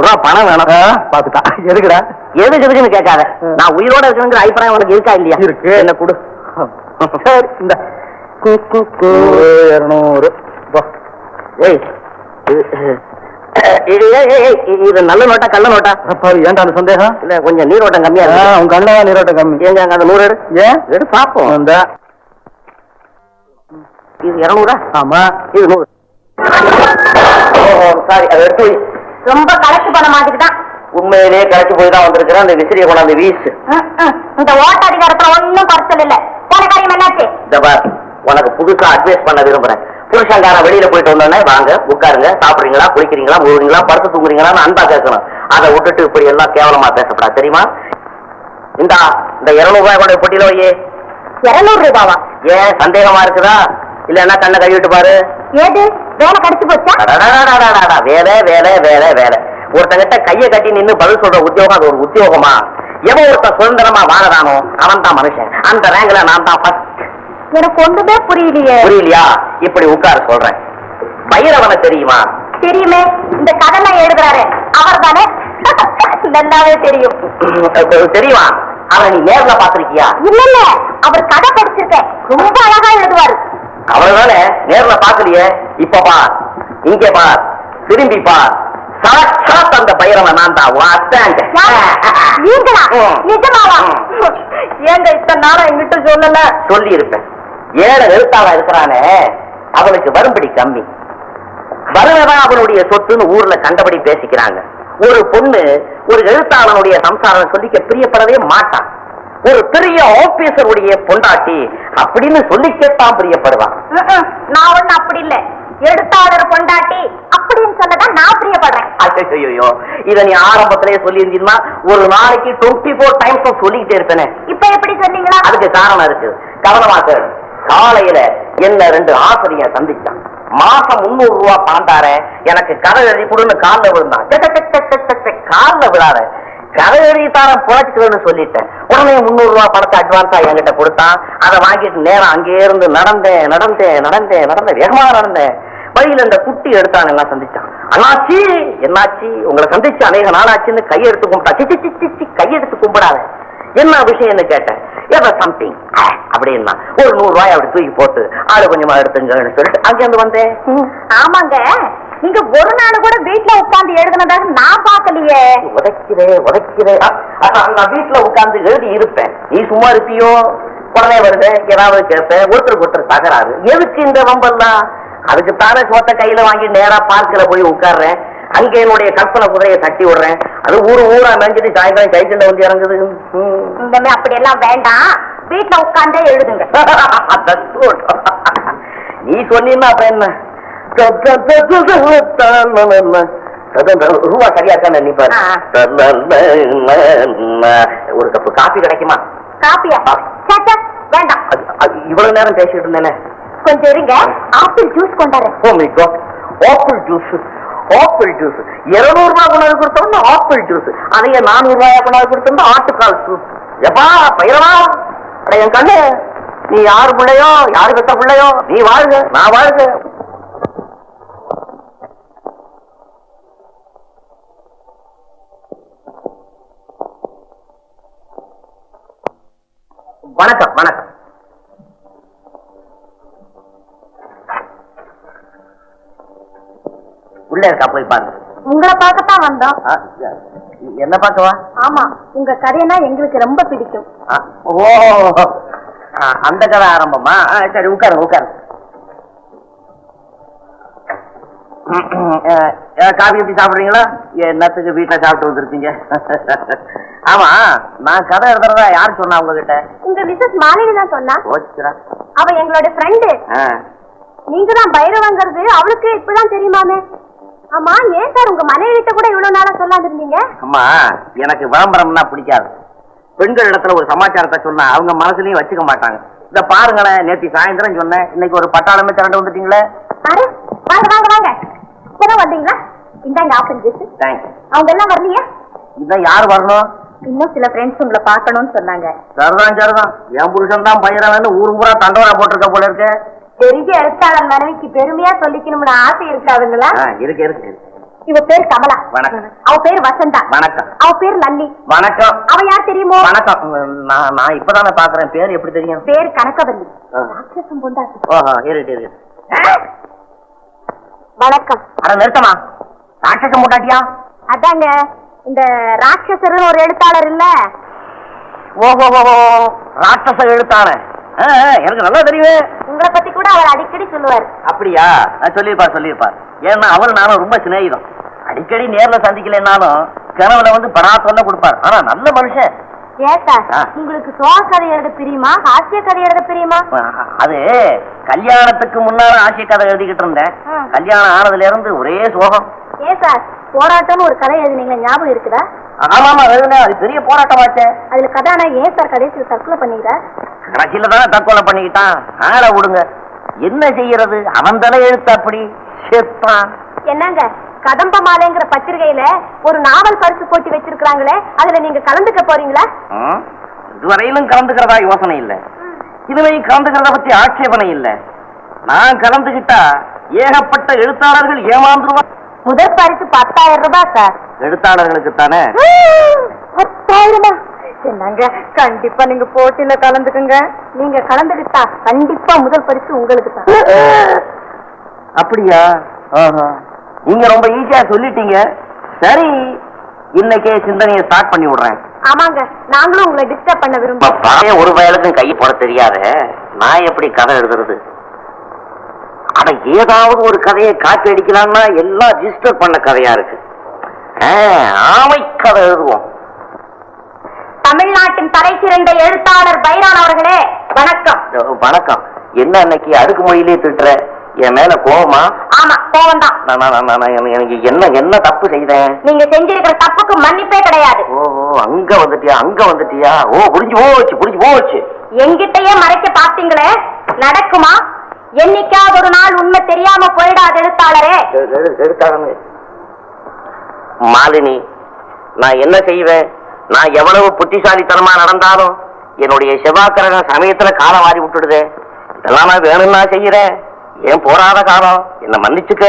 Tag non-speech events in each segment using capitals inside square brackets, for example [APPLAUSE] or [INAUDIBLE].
ரூபா பணம் வேணும். பாத்துட்டா எதுக்குடா? எதுக்கு எதுக்குன்னு கேட்காத. நான் உயிரோட இருக்கணுங்கிற அபிப்பிராயம் உனக்கு இருக்கா இல்லையா? இருக்கு. என்ன கொடு. சரி இந்த இருநூறு ஏய். இது- நல்ல நோட்டா கள்ள நோட்டா? ஏன்டா அந்த சந்தேகம்? இல்ல கொஞ்சம் நீரோட்டம் கம்மியா இருக்கு. உங்க கண்ணா நீரோட்டம் கம்மி. ஏங்க அங்க அந்த நூறு எடு. ஏன்? எடு பாப்போம் இந்த இது இருநூறா? ஆமா. இது நூறு. சாரி அதை எடுத்து. ரொம்ப கலெக்ட் பண்ண மாதிரி தான் உண்மையிலேயே கரைச்சு போய் தான் வந்திருக்கிறேன் அந்த விசிறியை கொண்டாந்து வீசு இந்த ஓட்ட அதிகாரத்துல ஒண்ணும் குறைச்சல் இல்ல. போன காரியம் என்னாச்சு? இந்த பார் உனக்கு புதுசா அட்வைஸ் பண்ண விரும்புறேன். புருஷங்காரன் வெளியில போயிட்டு வந்தோடனே வாங்க உட்காருங்க சாப்பிடுறீங்களா குளிக்கிறீங்களா முழுகிறீங்களா படுத்து தூங்குறீங்களான்னு அன்பா கேட்கணும். அதை விட்டுட்டு இப்படி எல்லாம் கேவலமா பேசப்படாது தெரியுமா? இந்தா இந்த இருநூறு ரூபாய் கொண்டு பொட்டியில வையே. இருநூறு ரூபாவா? ஏன் சந்தேகமா இருக்குதா? இல்லன்னா கண்ணை கழுவிட்டு பாரு. ஏது? வேலை கடிச்சு போச்சா வேலை வேலை வேலை வேலை. ஒருத்தங்கிட்ட கைய கட்டி நின்னு பதில் சொல்ற உத்தியோகம் அது ஒரு உத்தியோகமா? எவன் ஒருத்தன் சுதந்திரமா வாழறானோ அவன் தான் மனுஷன். அந்த ரேங்க்ல நான் தான் first. எனக்கு ஒண்ணுமே புரியலையே. புரியலையா? இப்படி உட்கார சொல்றேன். பைரவனை தெரியுமா? தெரியுமே. இந்த கதைலாம் எழுதுறாரு. அவர் தானே நல்லாவே தெரியும். தெரியுமா? அவனை நீ நேர்ல பாத்திருக்கியா இல்ல இல்ல அவர் கதை படிச்சிருக்கேன். ரொம்ப அழகா எழுதுவாரு. அவர்தானே நேர்ல பாக்கலையே. இப்ப பார் இங்க பார் திரும்பி பார் சாட்சாத் அந்த பைரவன் நான் தான். ஏங்க இத்தனை நாளா என்கிட்ட சொல்லல? சொல்லி இருப்பேன் ஏழை எழுத்தாளா இருக்கிறானே. அவனுக்கு வரும்படி கம்மி. வருவதான் அவனுடைய சொத்துன்னு ஊர்ல கண்டபடி பேசிக்கிறாங்க. ஒரு பொண்ணு ஒரு எழுத்தாளனுடைய சம்சாரம் சொல்லிக்க பிரியப்படவே மாட்டான். ஒரு பெரிய ஆபீசருடைய பொண்டாட்டி அப்படின்னு சொல்லிக்கத்தான் பிரியப்படுவான். நான் ஒண்ணு அப்படி இல்ல. எழுத்தாளர் பொண்டாட்டி அப்படின்னு சொல்லதான் நான் பிரியப்படுறேன். ஐயோ இத நீ ஆரம்பத்திலேயே சொல்லியிருந்தீங்கன்னா ஒரு நாளைக்கு டுவெண்ட்டி ஃபோர் டைம்ஸ் சொல்லிக்கிட்டே இருப்பேனே. இப்ப எப்படி சொன்னீங்களா? அதுக்கு காரணம் இருக்கு. கவனமா கேளு காலையில என்ன ரெண்டு ஆசிரியர் சந்திச்சான். மாசம் முன்னூறு ரூபா பணம் தாரேன் எனக்கு கதை எழுதி கொடுன்னு காலில் விழுந்தான். கால்ல விழாத. கதை எழுதி புழைச்சிக்கிறேன்னு சொல்லிட்டேன். உடனே முன்னூறு ரூபா பணத்தை அட்வான்ஸா என்கிட்ட கொடுத்தான். அதை வாங்கிட்டு நேரம் அங்கே இருந்து நடந்தேன் நடந்தேன் நடந்தேன் நடந்தேன் வேகமா நடந்தேன். வழியில இந்த குட்டி எடுத்தான் எல்லாம் சந்திச்சான். அண்ணாச்சி என்னாச்சி? உங்களை சந்திச்சு அநேக நாளாச்சுன்னு கையெடுத்து கும்பிட்டா. சிச்சி சி, கையெடுத்து கும்பிடாத. என்ன விஷயம்னு கேட்டேன். எவர் சம்திங் அப்படின்னா. ஒரு நூறு ரூபாய் அப்படி தூக்கி போட்டு ஆளு கொஞ்சமா எடுத்துங்கன்னு சொல்லிட்டு அங்கேருந்து வந்தேன். ஆமாங்க. நீங்க ஒரு நாள் கூட வீட்ல உட்கார்ந்து எழுதுனதாக நான் பார்க்கலையே. உதைக்கிறே உதைக்கிறே. நான் வீட்டுல உட்கார்ந்து எழுதி இருப்பேன். நீ சும்மா இருப்பியோ? உடனே வருது ஏதாவது கேட்பேன் ஒருத்தருக்கு ஒருத்தர் தகராறு. எதுக்கு இந்த வம்பெல்லாம்? அதுக்கு தானே சோத்த கையில வாங்கி நேரா பார்க்கல போய் உட்கார்றேன். அங்க என்னுடைய கற்பனை குதிரையை தட்டி விடுறேன். அது ஊரு ஊரா மேய்ஞ்சிட்டு சாயந்தரம் சைக்கிள்ல வந்து இறங்குது. ம். இந்தமே அப்படி எல்லாம் வேண்டாம். வீட்ல உட்கார்ந்தே எழுதுங்க. [LAUGHS] நீ சொன்னீன்னா அப்ப என்ன? ரூபா சரியா தானே நீ பாரு ஒரு கப்பு காப்பி கிடைக்குமா காப்பியா வேண்டாம். அது அது இவ்வளவு நேரம் பேசிட்டு இருந்தேனே கொஞ்சம் இருங்க. ஆப்பிள் ஜூஸ் கொண்டாரு. ஓ my god apple juice apple juice இருநூறு ரூபாய் கொண்டாந்து கொடுத்தோம்னா ஆப்பிள் ஜூஸ் அதையே நானூறு ரூபாய் கொண்டாந்து கொடுத்தோம்னா ஆட்டுக்கால் ஜூஸ் எப்பா பயிரவா என் கண்ணு நீ யாரு பிள்ளையோ யாரு பெத்த பிள்ளையோ? நீ வாழ்க நான் வாழ்க. வணக்கம் வணக்கம். உள்ள இருக்கா போய் பாருங்க. உங்களை பார்க்கத்தான் வந்தோம். என்ன பார்க்கவா? ஆமா உங்க கதைனா எங்களுக்கு ரொம்ப பிடிக்கும். ஓ அந்த கதை ஆரம்பமா? சரி உட்காருங்க உட்காருங்க. காபி எப்படி சாப்பிடுறீங்களா? என்னத்துக்கு வீட்டுல சாப்பிட்டு வந்திருக்கீங்க? ஆமா நான் கதை எழுதுறதா யார் சொன்னா உங்ககிட்ட? உங்க மிஸ்ஸஸ் மாலினி தான் சொன்னா. அவ எங்களோட ஃப்ரெண்டு நீங்க தான் பைரவங்கிறது அவளுக்கு இப்பதான் தெரியுமாமே? ஆமா ஏன் சார் உங்க மனைவி கிட்ட கூட இவ்வளவு நாளா சொல்லாம இருந்தீங்க அம்மா எனக்கு விளம்பரம்னா பிடிக்காது. பெண்கள் இடத்துல ஒரு சமாச்சாரத்தை சொன்னா அவங்க மனசுலயும் வச்சுக்க மாட்டாங்க. இத பாருங்களேன் நேத்தி சாயந்தரம் சொன்னேன். இன்னைக்கு ஒரு பட்டாளமே திரண்டு வந்துட்டீங்களே? வாங்க வாங்க வாங்க. இப்பதான் வந்தீங்களா? இந்தாங்க ஆப்பிள் ஜூஸ் தேங்க்ஸ் அவங்க எல்லாம் வரலையா? இதான் யார் வரணும்? இன்னும் சில ஃப்ரெண்ட்ஸ் உங்களை பார்க்கணும்னு சொன்னாங்க. சரிதான் சரிதான். என் புருஷன் தான் பயிரவன்னு ஊர் பூரா தண்டோரா போட்டிருக்க போல இருக்கு. பெரிய எழுத்தாளர் மனைவிக்கு பெருமையா சொல்லிக்கணும்னு ஆசை இருக்காதுங்களா இருக்கு இருக்கு இவ பேர் கமலா. வணக்கம். அவ பேர் வசந்தா. வணக்கம். அவ பேர் லல்லி. வணக்கம். அவ யார் தெரியுமோ? வணக்கம். நான் நான் இப்பதானே பாக்குறேன் பேர் எப்படி தெரியும்? பேர் கனகவல்லி. ராட்சசம் பொண்டாட்டி. ஓஹோ இருட்டு இருக்கு. வணக்கம். அட நிறுத்தமா ராட்சசம் போட்டாட்டியா அதாங்க இந்த ராட்சசர்னு ஒரு எழுத்தாளர் இல்ல. ஓஹோ ஓஹோ ராட்சச எழுத்தான எனக்கு நல்லா தெரியுமே உங்களை பத்தி கூட அவர் அடிக்கடி சொல்லுவார். அப்படியா? நான் சொல்லியிருப்பார் சொல்லியிருப்பார். ஏன்னா அவர் நானும் ரொம்ப சிநேகிதம். அடிக்கடி நேர்ல சந்திக்கலைன்னாலும் கனவுல வந்து படா தொல்லை கொடுப்பார். ஆனா நல்ல மனுஷன். ஆ. உங்களுக்கு சோக கதை எழுத பிரியுமா? ஹாஸ்ய கதை எழுத பிரியுமா அது கல்யாணத்துக்கு முன்னால ஆசை கதை எழுதிக்கிட்டு இருந்தேன். கல்யாணம் ஆனதுல இருந்து ஒரே சோகம். ஏன் சார் போராட்டம்னு ஒரு கதை எழுதுனீங்களா ஞாபகம் இருக்குதா? ஆமாமா எழுதுனேன். அது பெரிய போராட்டமாச்சே அதுல கதானா ஏன் சார் கடைசியில் தற்கொலை பண்ணிக்கிறார் கடைசியில தானே தற்கொலை பண்ணிக்கிட்டான். ஆளை விடுங்க. என்ன செய்யறது? அவன் தலை எழுத்து அப்படி? செத்தான். என்னங்க? கதம்ப மாலைங்கிற பத்திரிகையில ஒரு நாவல் பரிசு போட்டி வச்சிருக்காங்களே அதுல நீங்க கலந்துக்க போறீங்களா? இதுவரையிலும் கலந்துக்கிறதா யோசனை இல்ல. இதுவரை கலந்துக்கிறத பத்தி ஆட்சேபனை இல்ல. நான் கலந்துகிட்டா ஏகப்பட்ட எழுத்தாளர்கள் ஏமாந்துருவான் முதல் பரிசு பத்தாயிரம் ரூபாய் சார். எழுத்தாளர்களுக்கு தானே? பத்தாயிரமா என்னங்க கண்டிப்பா நீங்க போட்டியில கலந்துக்குங்க. நீங்க கலந்துக்கிட்டா கண்டிப்பா முதல் பரிசு உங்களுக்கு தான். அப்படியா? ஆஹா. நீங்க ரொம்ப ஈஸியா சொல்லிட்டீங்க. சரி இன்னைக்கே சிந்தனையை ஸ்டார்ட் பண்ணி விடுறேன். ஆமாங்க நாங்களும் உங்களை டிஸ்டர்ப் பண்ண விரும்புறோம். பாய ஒரு வயலுக்கும் கை போட தெரியாத. நான் எப்படி கதை எழுதுறது? அட ஏதாவது ஒரு கதையை காப்பி அடிக்கலாம்னா எல்லாம் ரிஜிஸ்டர் பண்ண கதையா இருக்கு. ஆமை கதை எழுதுவோம். தமிழ்நாட்டின் தலை சிறந்த எழுத்தாளர் பைரான் அவர்களே வணக்கம். வணக்கம். என்ன அன்னைக்கு அடுக்கு மொழியிலே திட்டுற? என் மேல கோவமா? ஆமா கோவம் தான் எனக்கு- என்ன என்ன தப்பு செய்தேன்? நீங்க செஞ்சிருக்கிற தப்புக்கு மன்னிப்பே கிடையாது. ஓஹோ அங்க வந்துட்டியா அங்க வந்துட்டியா? ஓ புரிஞ்சு போச்சு புரிஞ்சு போச்சு. எங்கிட்டயே மறைக்க பாத்தீங்களே நடக்குமா? என்னைக்காவது ஒரு நாள் உண்மை தெரியாம போயிடாது எழுத்தாளரே. எ- எ- எடுத்தாங்க மாலினி நான் என்ன செய்வேன்? நான் எவ்வளவு புத்திசாலித்தனமா நடந்தாலும் என்னுடைய செவ்வாய்க்கிரக சமயத்துல காலம் வாரி விட்டுடுதே. இதெல்லாம் நான் வேணும்னா செய்யறேன். ஏன் போராத காலம்? என்ன மன்னிச்சுக்க.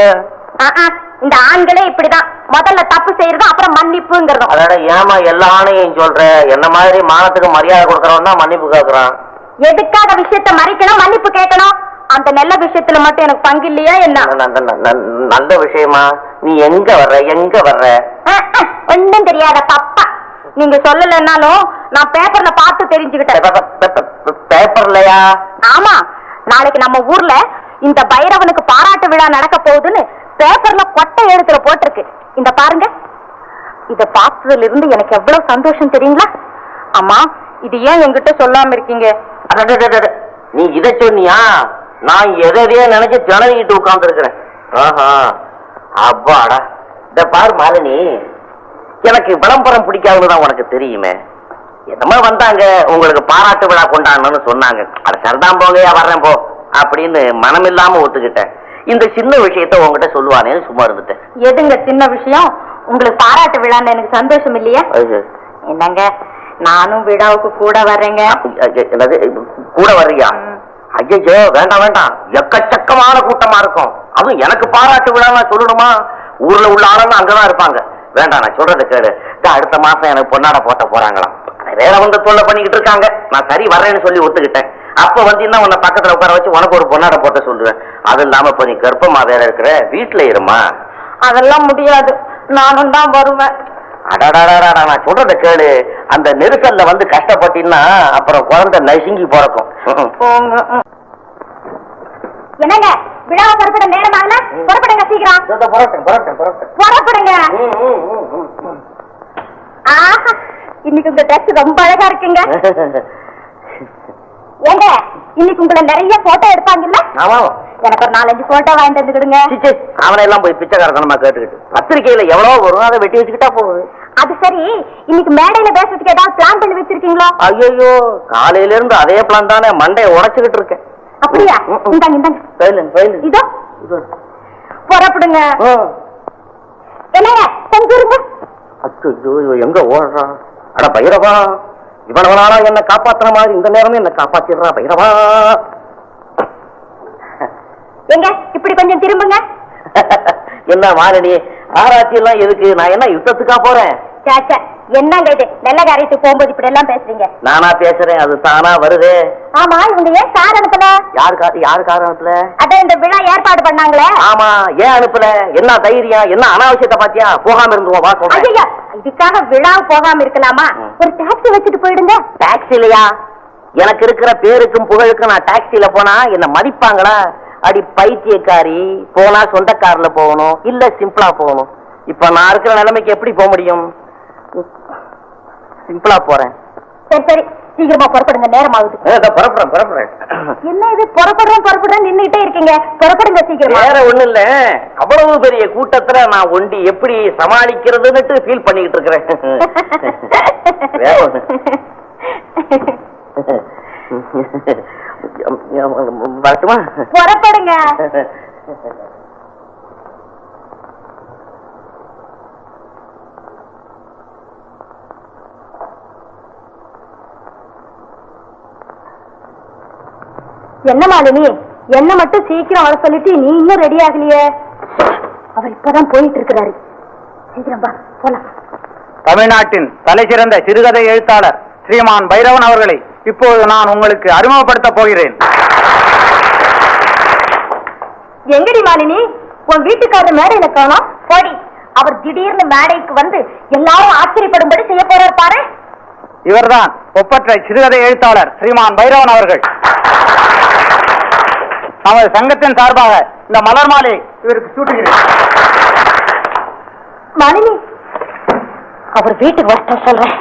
ஆ, ஆ, இந்த ஆண்களே இப்படிதான். முதல்ல தப்பு செய்யறதும் அப்புறம் மன்னிப்புங்கிறதும். அதோட ஏமா எல்லா ஆணையும் சொல்ற? என்ன மாதிரி மானத்துக்கு மரியாதை கொடுக்கறவன் தான் மன்னிப்பு கேக்குறான்? எதுக்காக விஷயத்த மறைக்கணும் மன்னிப்பு கேட்கணும்? அந்த நல்ல விஷயத்துல மட்டும் எனக்கு பங்கு இல்லையா என்ன? நல்ல விஷயமா? நீ எங்க வர்ற? எங்க வர்ற? ஒண்ணும் தெரியாத பப்பா. நீங்க சொல்லலைன்னாலும் நான் பேப்பர்ல பார்த்து தெரிஞ்சுக்கிட்டேன். பேப்பர்லயா? ஆமா நாளைக்கு நம்ம ஊர்ல இந்த பைரவனுக்கு பாராட்டு விழா நடக்க போகுதுன்னு பேப்பர்ல கொட்டை எழுத்துல போட்டிருக்கு. இந்த பாருங்க. இத பார்த்ததுல இருந்து எனக்கு எவ்வளவு சந்தோஷம் தெரியுங்களா? அம்மா இது ஏன் என்கிட்ட சொல்லாம இருக்கீங்க? நீ இத சொன்னியா? நான் எதையோ நினைச்சு திணறிக்கிட்டு உட்கார்ந்து இருக்கிறேன் ஆஹா. அப்பாடா. இந்த பாரு மாலினி எனக்கு விளம்பரம் பிடிக்காதுன்னு தான் உனக்கு தெரியுமே. என்னமோ வந்தாங்க உங்களுக்கு பாராட்டு விழா கொண்டாடணும்னு சொன்னாங்க. அட சரிதான் போங்கயா வர்றேன் போ. அப்படின்னு மனம் இல்லாம ஒத்துக்கிட்டேன். இந்த சின்ன விஷயத்த உங்ககிட்ட சொல்லுவானேன்னு சும்மா இருந்துட்டேன். எதுங்க சின்ன விஷயம்? உங்களுக்கு பாராட்டு விழான்னு எனக்கு சந்தோஷம் இல்லையா. என்னங்க? நானும் விழாவுக்கு கூட வர்றேங்க. கூட வர்றியா? ஐயோ வேண்டாம் வேண்டாம். எக்கச்சக்கமான கூட்டமா இருக்கும். அதுவும் எனக்கு பாராட்டு விழா சொல்லணுமா? ஊர்ல உள்ள ஆளுங்க அங்கதான் இருப்பாங்க. வேண்டாம் நான் சொல்றது இதோ அடுத்த மாசம் எனக்கு பொன்னாட போட்ட போறாங்களாம். வேற வந்து தொல்லை பண்ணிக்கிட்டு இருக்காங்க. நான் சரி வர்றேன்னு சொல்லி ஒத்துக்கிட்டேன். அப்ப வந்தீங்கன்னா உன்னை பக்கத்துல உட்கார வச்சு உனக்கு ஒரு பொன்னாட போட்ட சொல்லுவேன். அது இல்லாம இப்ப நீ கர்ப்பமா வேற இருக்கிற வீட்டுல இருமா? அதெல்லாம் முடியாது. நானும் தான் வருவேன். அடடாடாடா நான் சொல்றத கேளு. அந்த நெரிசல்ல வந்து கஷ்டப்பட்டீங்கன்னா அப்புறம் குழந்தை நசுங்கி பிறக்கும். என்னங்க? விழாவை புறப்பட நேரமாகல புறப்படுங்க சீக்கிரம். புறப்படுங்க. ஆஹா இன்னைக்கு உங்க ட்ரெஸ் ரொம்ப அழகா இருக்குங்க. [LAUGHS] ஏங்க இன்னைக்கு உங்களை நிறைய போட்டோ எடுப்பாங்கல்ல? ஆமா. எனக்கு ஒரு நாலஞ்சு போட்டோ வாங்கிட்டு வந்துக்கிடுங்க சிச்சே, அவனை எல்லாம் போய் பிச்சைக்காரத்தனமா கேட்டுக்கிட்டு. பத்திரிக்கையில எவ்வளவு வரும் அதை வெட்டி வச்சுக்கிட்டா போகுது. அது சரி இன்னைக்கு மேடையில பேசுறதுக்கு ஏதாவது பிளான் பண்ணி வச்சிருக்கீங்களா? ஐயோ காலையில இருந்து அதே பிளான் தானே மண்டையை உடைச்சுக்கிட்டு இருக்கேன். அப்படியா. இந்தாங்க இந்தாங்க. இதோ புறப்படுங்க. என்னங்க கொஞ்சம் இருங்க. அச்சோ எங்க ஓடுறான் அட பைரவா நாளா என்ன காப்பாத்துற மாதிரி இந்த நேரமே என்ன காப்பாத்திடுறா பைரவா. எங்க? இப்படி கொஞ்சம் திரும்புங்க. [LAUGHS] என்ன மாலினி ஆராய்ச்சி எல்லாம் எதுக்கு? நான் என்ன யுத்தத்துக்கா போறேன்? என்னங்க இது நல்ல காரியத்துக்கு போகும்போது இப்படி எல்லாம் பேசுறீங்க? நானா பேசுறேன் அது தானா வருதே? ஆமா இவங்க ஏன் சார் அனுப்பல? யாரு யாரு அதான் இந்த விழா ஏற்பாடு பண்ணாங்களே. ஆமா ஏன் அனுப்பல? என்ன தைரியம்? என்ன அனாவசியத்தை பாத்தியா போகாம இருந்துருவோம் வா சொல்றேன் இதுக்காக விழா போகாம இருக்கலாமா. ஒரு டாக்ஸி வச்சுட்டு போயிடுங்க. டாக்ஸிலையா எனக்கு இருக்கிற பேருக்கும் புகழுக்கும் நான் டாக்ஸில போனா என்ன மதிப்பாங்களா? அடி பைத்தியக்காரி போனா சொந்த கார்ல போகணும் இல்ல சிம்பிளா போகணும். இப்ப நான் இருக்கிற நிலைமைக்கு எப்படி போக முடியும்? சிம்பிளா போறேன் சரி சரி சீக்கிரமா புறப்படுங்க நேரம் ஆகுது புறப்படுறேன் புறப்படுறேன் என்ன இது புறப்படுறோம் புறப்படுறோம் நின்னுட்டே இருக்கீங்க புறப்படுங்க சீக்கிரமா வேற ஒண்ணு இல்ல அவ்வளவு பெரிய கூட்டத்துல நான் ஒண்டி எப்படி சமாளிக்கிறதுன்னுட்டு ஃபீல் பண்ணிக்கிட்டு இருக்கிறேன் வரட்டுமா புறப்படுங்க என்ன மாலினி? என்ன மட்டும் சீக்கிரம் வர சொல்லிட்டு நீ இன்னும் ரெடி ஆகலையே? அவர் இப்பதான் போயிட்டு இருக்கிறாரு. சீக்கிரம் வா போலாம். தமிழ்நாட்டின் தலைசிறந்த சிறுகதை எழுத்தாளர் ஸ்ரீமான் பைரவன் அவர்களை இப்போது நான் உங்களுக்கு அறிமுகப்படுத்த போகிறேன். எங்கடி மாலினி? உன் வீட்டுக்காரர் மேடையில காணோம் போடி. அவர் திடீர்னு மேடைக்கு வந்து எல்லாரும் ஆச்சரியப்படும்படி செய்ய போறார் பாரு. இவர்தான் ஒப்பற்ற சிறுகதை எழுத்தாளர் ஸ்ரீமான் பைரவன் அவர்கள். நமது சங்கத்தின் சார்பாக இந்த மலர் மாலை இவருக்கு சூட்டுகிறேன். மாலினி அவர் வீட்டுக்கு வர சொல்றேன்.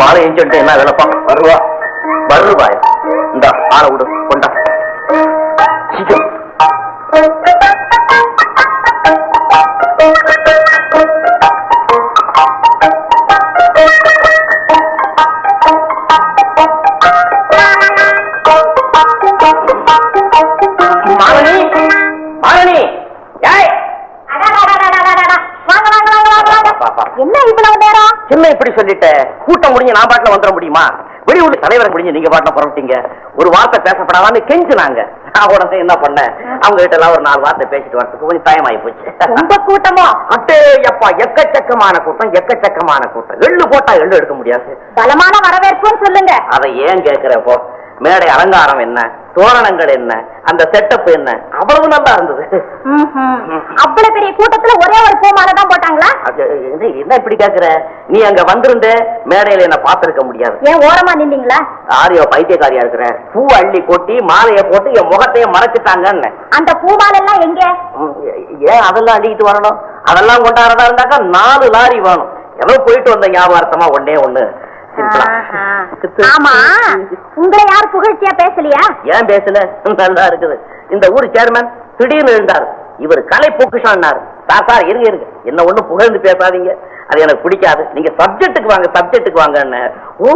மாலை எஞ்சிட்டு என்ன வேலைப்பா வருவா. வருவாய். இந்த ஆளை விடு கொண்டா. என்ன இப்படி சொல்லிட்ட? கூட்டம் முடிஞ்சு நான் பாட்டுல வந்துட முடியுமா? வெளியூர் தலைவரை முடிஞ்சு நீங்க பாட்டுல புறப்பட்டீங்க. ஒரு வார்த்தை பேசப்படாதான்னு கெஞ்சுனாங்க. நான் உடனே என்ன பண்ணேன்? அவங்க கிட்ட எல்லாம் ஒரு நாலு வார்த்தை பேசிட்டு வரதுக்கு கொஞ்சம் டைம் ஆகி போச்சு. ரொம்ப கூட்டமோ? அட்டே எப்பா எக்கச்சக்கமான கூட்டம் எக்கச்சக்கமான கூட்டம். எள்ளு போட்டா எள்ளு எடுக்க முடியாது. பலமான வரவேற்புன்னு சொல்லுங்க. அதை ஏன் கேக்குறப்போ மேடை அலங்காரம் என்ன? தோரணங்கள் என்ன? அந்த செட்டப் என்ன? அவ்வளவு நல்லா இருந்தது. அவ்வளவு பெரிய கூட்டத்துல ஒரே ஒரு பூ மாலை தான் போட்டாங்களா? என்ன- இப்படி கேக்குற? நீ அங்க வந்திருந்த மேடையில என்ன பார்த்திருக்க முடியாது. ஏன் ஓரமா நின்னீங்களா? ஆரியோ பைத்தியக்காரியா இருக்கிற. பூ அள்ளி கொட்டி மாலையை போட்டு என் முகத்தையே மறைச்சிட்டாங்கன்னு. அந்த பூ மாலை எல்லாம் எங்க ஏன் அதெல்லாம் அள்ளிக்கிட்டு வரணும்? அதெல்லாம் கொண்டாடுறதா இருந்தாக்கா நாலு லாரி வேணும். ஏதோ போயிட்டு வந்த ஞாபகார்த்தமா ஒண்ணே ஒண்ணு. ஆமா. உங்களை யார் புகழ்ச்சியா பேசலையா? ஏன் பேசல? நல்லா இருக்குது. இந்த ஊர் சேர்மன் திடீர்னு இருந்தார் இவர் கலை பொக்குஷான்னாரு. சார் சார் இருங்க இருங்க. என்ன ஒண்ணு புகழ்ந்து பேசாதீங்க. அது எனக்கு பிடிக்காது. நீங்க சப்ஜெக்ட்டுக்கு வாங்க சப்ஜெக்ட்டுக்கு வாங்கன்னு. ஓ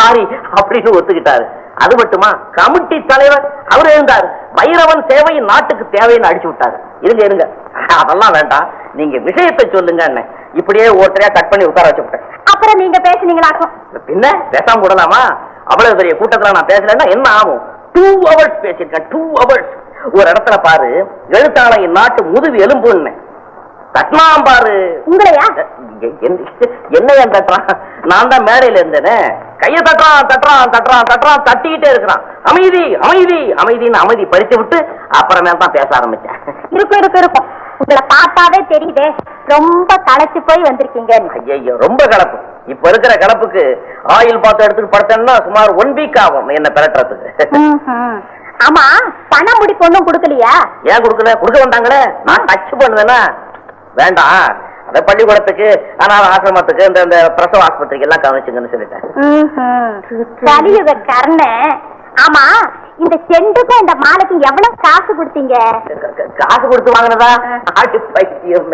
சாரி அப்படின்னு ஒத்துக்கிட்டாரு. அது மட்டுமா? கமிட்டி தலைவர் அவர் எழுந்தார். வைரவன் சேவை நாட்டுக்கு தேவைன்னு அடிச்சு விட்டாரு. இருங்க இருங்க. அதெல்லாம் வேண்டாம். நீங்க விஷயத்தை சொல்லுங்க இப்படியே ஒருத்தரையா கட் பண்ணி உட்கார வச்சு விட்டேன் அப்புறம் நீங்க பேசுனீங்களாக்கும். பின்ன பேசாம விடலாமா? அவ்வளவு பெரிய கூட்டத்துல நான் பேசலன்னா என்ன ஆகும்? டூ ஹவர்ஸ் பேசியிருக்கேன் டூ ஹவர்ஸ் ஒரு இடத்துல பாரு எழுத்தாளர் நாட்டு முதுகு எலும்புன்னு. தட்டினாம் பாரு. உங்களையா? என்னையா தட்டுறான்? நான் தான் மேடையில இருந்தேனே. கைய தட்டுறான் தட்டுறான் தட்டுறான் தட்டுறான் தட்டிக்கிட்டே இருக்கிறான். அமைதி அமைதி அமைதின்னு அமைதி பறிச்சு விட்டு அப்புறமே தான் பேச ஆரம்பிச்சேன். இருக்கும் இருக்கும் இருக்கும். உங்களை பார்த்தாவே தெரியுதே. ரொம்ப களைச்சு போய் வந்திருக்கீங்க ஐயோ ரொம்ப கலப்பு இப்ப இருக்கிற கலப்புக்கு ஆயில் பாத்திரம் எடுத்துட்டு படுத்தேன்னா சுமார் ஒன் வீக் ஆகும் என்ன பெரட்டுறதுக்கு. ஆமா பணம் முடிப்பு ஒண்ணும் கொடுக்கலையா? ஏன் கொடுக்கல? கொடுக்க வந்தாங்களே. நான் டச் பண்ணுவேனா? வேண்டாம். அந்த பள்ளிக்கூடத்துக்கு அனாத ஆசிரமத்துக்கு இந்த பிரசவ ஆஸ்பத்திரிக்கு எல்லாம் கவனிச்சுங்கன்னு சொல்லிட்டேன். கர்ண. ஆமா இந்த செண்டுக்கும் இந்த மாலைக்கும் எவ்வளவு காசு கொடுத்தீங்க? காசு கொடுத்து வாங்கினதா? ஆட்டு பைத்தியம்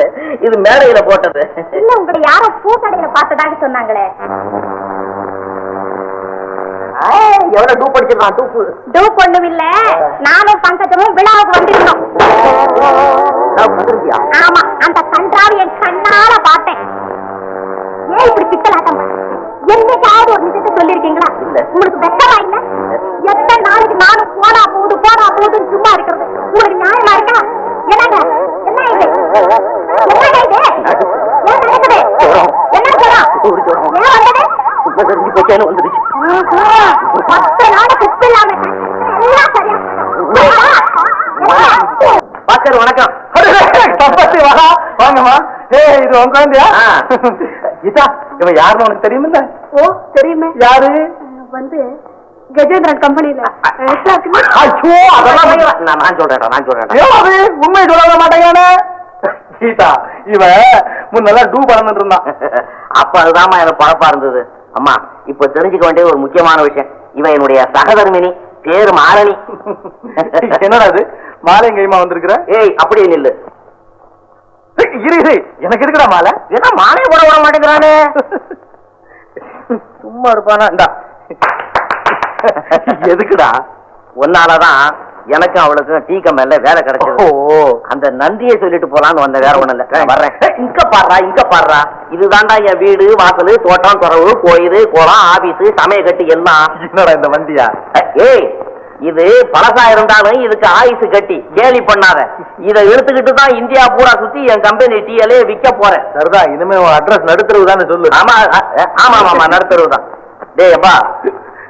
இது மேடையில போட்டது. இல்ல உங்களை யாரோ பூக்கடையில பார்த்ததாக சொன்னாங்களே. எவ்வளவு டூ படிச்சிருக்கான் டூப்பு. டூப் ஒண்ணும் இல்ல. நானும் பங்கஜமும் விழாவுக்கு வந்திருந்தோம். ஆமா அந்த கன்றாவை என் கண்ணால பார்த்தேன். ஏன் இப்படி பித்தலாட்டம் என்னைக்காவது ஒரு நிஜத்தை சொல்லிருக்கீங்களா. உங்களுக்கு வெட்டமா இல்ல. சும்மா இருக்கிறது. உங்களுக்கு நியாயமா இருக்கா என்னங்க? என்ன இது? வணக்கம். வாங்கம்மா. ஏ இது உன் குழந்தையா? இதா இவன் யாருன்னு உனக்கு தெரியுமில்ல? ஓ தெரியுமே. யாரு? வந்து கஜேந்திரன் கம்பெனில அதெல்லாம் நான் நான் சொல்றேன் நான் சொல்றேன். உண்மை சொல்ல மாட்டேங்கானே கீதா இவன் முன்னெல்லாம் டூ பறந்துட்டு இருந்தான். அப்ப அதுதாம்மா எனக்கு பழப்பா இருந்தது. அம்மா இப்ப தெரிஞ்சுக்க வேண்டிய ஒரு முக்கியமான விஷயம். இவன் என்னுடைய சகதர்மினி பேரு மாரணி என்னடா அது மாலை கைமா வந்திருக்கிற? ஏய் அப்படியே நில்லு. இரு இரு எனக்கு இருக்குடா மாலை. ஏன்னா மாலையை போட விட மாட்டேங்கிறானே? சும்மா இருப்பானா? இந்தா. [LAUGHS] எதுக்குடா? உன்னாலதான் எனக்கும் அவளுக்கும் டீ கம்பெனில வேலை கிடைச்சது. ஓ அந்த நந்தியை சொல்லிட்டு போலான்னு வந்த வேற ஒண்ணு இல்ல. வர்றேன். இங்க பாடுறா இங்க பாடுறா இதுதான்டா என் வீடு வாசல் தோட்டம் துறவு கோயில் குளம் ஆபீஸ் சமய கட்டு எல்லாம். என்னடா இந்த வண்டியா? ஏய் இது பழசா இருந்தாலும் இதுக்கு ஆயுசு கட்டி கேலி பண்ணாத. இதை இழுத்துக்கிட்டு தான் இந்தியா பூரா சுத்தி என் கம்பெனி டீயலே விற்க போறேன். சரிதான் இனிமே அட்ரஸ் நடுத்தரவு தானே சொல்லு. ஆமா ஆமா ஆமா நடுத்தருவு தான் டேய் அப்பா.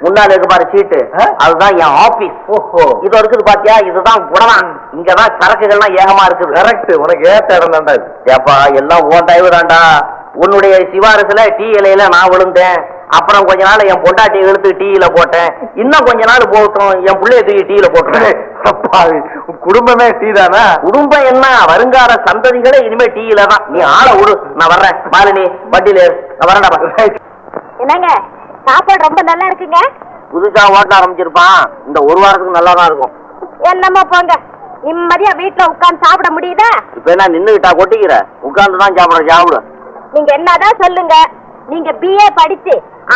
முன்னால இருக்கு பாரு சீட்டு? அதுதான் என் ஆபீஸ் ஓஹோ. இது இருக்குது பாத்தியா? இதுதான் குணம் இங்கதான் சரக்குகள்லாம் ஏகமா இருக்குது. கரெக்ட் உனக்கு ஏத்த இடம் இது. ஏப்பா எல்லாம் ஓன் தயவு தான்டா. உன்னுடைய சிபாரிசுல டீ இலையில நான் விழுந்தேன். அப்புறம் கொஞ்ச நாள் என் பொண்டாட்டி இழுத்து டீயில போட்டேன். இன்னும் கொஞ்ச நாள் போகட்டும். என் பிள்ளைய தூக்கி டீயில உன் குடும்பமே டீ தானா? குடும்பம் என்ன? வருங்கால சந்ததிகளே இனிமே டீயில தான். நீ ஆளை விடு. நான் வர்றேன். மாலினி வண்டியில. நான் வரேன்டா என்னங்க? சாப்பாடு ரொம்ப நல்லா இருக்குங்க. புதுசா ஓட்ட ஆரம்பிச்சிருப்பான். இந்த ஒரு வாரத்துக்கு நல்லா தான் இருக்கும். என்னமோ போங்க. நிம்மதியா வீட்டுல உட்கார்ந்து சாப்பிட முடியுதா? இப்ப என்ன நின்னுகிட்டா கொட்டிக்கிற? உட்கார்ந்து தான் சாப்பிட சாப்பிடு. நீங்க என்னதான் சொல்லுங்க. நீங்க பிஏ படிச்சு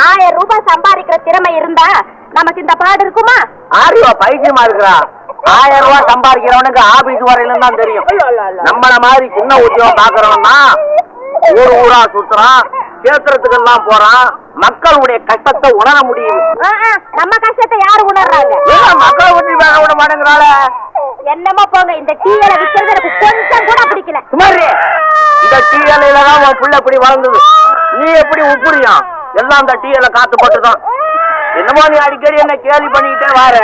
ஆயிரம் ரூபாய் சம்பாதிக்கிற திறமை இருந்தா நமக்கு இந்த பாடு இருக்குமா? ஆரிவா பைத்தியமா இருக்கிறா. ஆயிரம் ரூபாய் சம்பாதிக்கிறவனுக்கு ஆபீஸ் வரையிலும் தான் தெரியும். நம்மள மாதிரி சின்ன உத்தியோகம் பாக்குறவன்னா ஊர் ஊரா சுத்துறான் கேத்திரத்துக்கெல்லாம் போறான் மக்களுடைய கஷ்டத்தை உணர ஆ, நம்ம கஷ்டத்தை யாரு உணர்றாங்க? மக்களை ஒட்டி வேக விட மாட்டேங்கிறாள? என்னமோ போங்க இந்த டீயில விக்கிறது எனக்கு கொஞ்சம் கூட பிடிக்கல. சுமாரி இந்த டீ இலையில தான் உன் பிள்ளை இப்படி வளர்ந்தது. நீ எப்படி உப்புரியான் எல்லாம் அந்த டீ இலை காத்து போட்டுதான். என்னமோ நீ அடிக்கடி என்ன கேலி பண்ணிக்கிட்டே வார.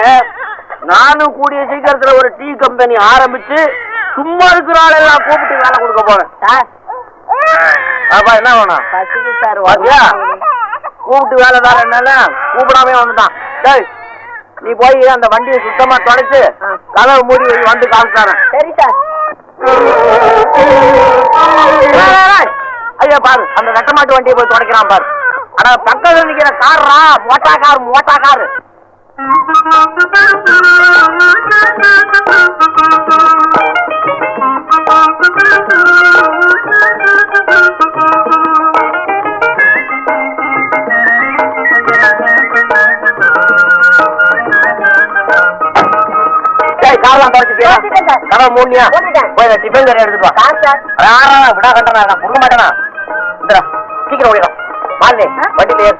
நானும் கூடிய சீக்கிரத்துல ஒரு டீ கம்பெனி ஆரம்பிச்சு சும்மா இருக்கிற ஆளெல்லாம் கூப்பிட்டு வேலை கொடுக்க போறேன். அப்பா என்ன வேணும்? பாத்தியா? கூப்பிட்டு வேலை தர என்னன்னா கூப்பிடாம வந்துட்டான். டேய் நீ போய் அந்த வண்டியை சுத்தமா தொடச்சு கதவை மூடி வந்து காசு தரேன் சரி. சார். ஐயா பாரு அந்த வெட்டமாட்டு வண்டியை போய் துடைக்கிறான் பாரு. ஆனா பக்கத்துல நிக்கிற கார்ரா மோட்டா கார் மோட்டா கார் டேய் கார்லாம் சார். கதவை மூடியா மூடிட்டேன். போய் அந்த டிஃபன் கறி எடுத்துட்டு வா. சார் ஆறா விடா கண்டனா நான் மாட்டேனா? இந்தா சீக்கிரம் ஓடிடும் மாலே வண்டியில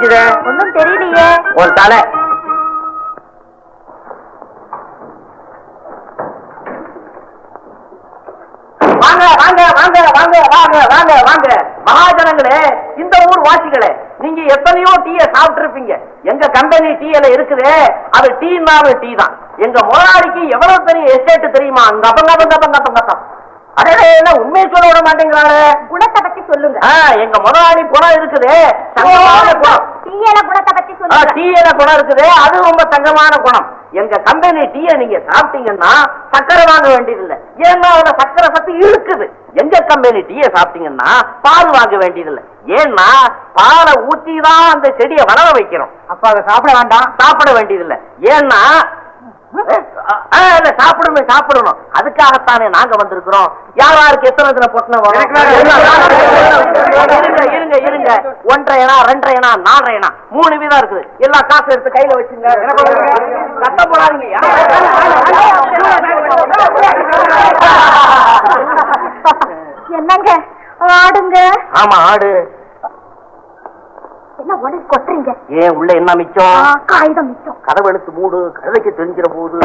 கத்துச்சுதே ஒன்றும் தெரியலையே. உன் தலை. வாங்க வாங்க வாங்க வாங்க வாங்க வாங்க வாங்க. மகாஜனங்களே இந்த ஊர் வாசிகளே நீங்க எத்தனையோ டீய சாப்பிட்டு இருப்பீங்க எங்க கம்பெனி டீயில இருக்குதே அது டீனாலும் டீ தான் எங்க முதலாளிக்கு எவ்வளவு பெரிய எஸ்டேட் தெரியுமா? கப்பம் அடே என்ன உண்மையை சொல்ல விட மாட்டேங்கிறாரு குணத்தை பத்தி சொல்லுங்க. எங்க முதலாளி குணம் இருக்குது. டீயில குணத்தை பத்தி சொல்லுங்க. குணம் இருக்குது. அது ரொம்ப தங்கமான குணம். எங்க கம்பெனி டீயை நீங்க சாப்பிட்டீங்கன்னா சக்கரை வாங்க வேண்டியதில்லை. ஏன்னா அதுல சக்கரை சத்து இருக்குது. எங்க கம்பெனி டீயை சாப்பிட்டீங்கன்னா பால் வாங்க வேண்டியதில்லை. ஏன்னா பாலை ஊத்தி தான் அந்த செடியை வளர வைக்கிறோம். அப்ப அதை சாப்பிட வேண்டாம். சாப்பிட வேண்டியதில்லை. ஏன்னா இல்ல சாப்பிடணும் சாப்பிடணும். அதுக்காகத்தானே நாங்க வந்திருக்கிறோம். யார் யாருக்கு எத்தனை எனக்கு வேற. இருங்க இருங்க இருங்க ஒன்றரை ஏனா ரெண்டரை ஏனா நாலரை ஏனா மூணு வீதம் இருக்குது. எல்லா காசு எடுத்து கையில வச்சுங்க. சத்தம் போடாதீங்க. [LAUGHS] என்னங்க? ஆடுங்க. ஆமா ஆடு. என்ன உடனே கொட்டுறீங்க? ஏன் உள்ள என்ன மிச்சம்? காகிதம் மிச்சம். கதவு எடுத்து மூடு கழுதைக்கு தெரிஞ்சிட போகுது